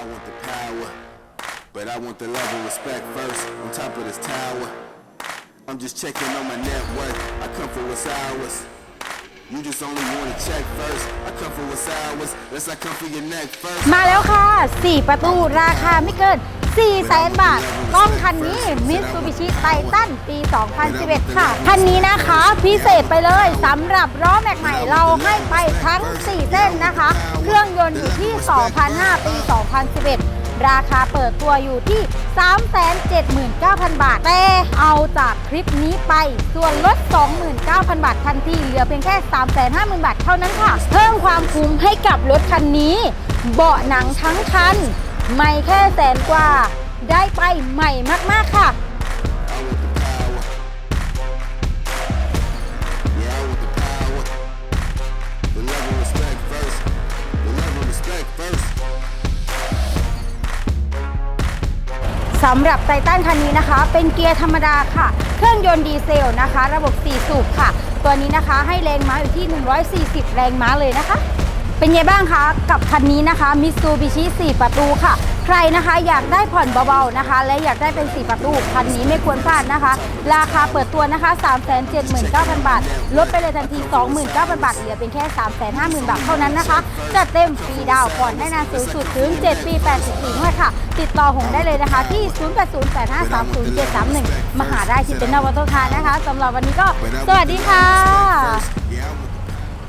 I want the power, but I want the love and respect first. On top of this tower, I'm just checking on my net worth. I come for what's ours. You just only wanna check first. I come for what's ours. Let's I come for your neck first. มาแล้วค่ะ 4 ประตูราคาไม่เกิน 4 แสนบาท กล้องคันนี้ Mitsubishi Titan ปี 2011 ค่ะ คันนี้นะคะ พิเศษไปเลยสำหรับล้อแม็กใหม่เราให้ไปทั้ง 4 เส้นนะคะ ยนต์อยู่ที่ 2005 ปี 2011 ราคาเปิดตัวอยู่ที่ 379,000 บาท แต่เอาจากคลิปนี้ไป ส่วนลด 29,000 บาททันทีเหลือเพียงแค่ 350,000 บาทเท่านั้นค่ะ เพิ่มความคุ้มให้กับรถคันนี้ เบาะหนังทั้งคัน ไม่แค่แสนกว่า ได้ไปใหม่มากๆค่ะ สำหรับไททันคันนี้นะคะ เป็นเกียร์ธรรมดาค่ะ เครื่องยนต์ดีเซลนะคะ ระบบ 4 สูบค่ะ ตัวนี้นะคะให้แรงม้าอยู่ที่ 140 แรงม้าเลยนะคะ เป็นไงบ้างคะกับคันนี้นะคะ Mitsubishi 4ประตูค่ะ ใครนะคะอยากได้ผ่อนเบาๆนะคะ และอยากได้เป็น 4 ประตูคันนี้ไม่ควรพลาดนะคะ ราคาเปิดตัวนะคะ 379,000 บาท ลดไปเลยทันที 29,000 บาทเหลือเป็นแค่ 350,000 บาทเท่านั้นนะคะจัดเต็มฟรีดาวผ่อนได้นานสูงสุดถึง 7 ปี 84งวดค่ะ ติดต่อหงได้เลยนะคะ ที่ 0808530731มาหาได้ที่เป็นนวัตกรรมนะคะสำหรับวันนี้ก็สวัสดีค่ะ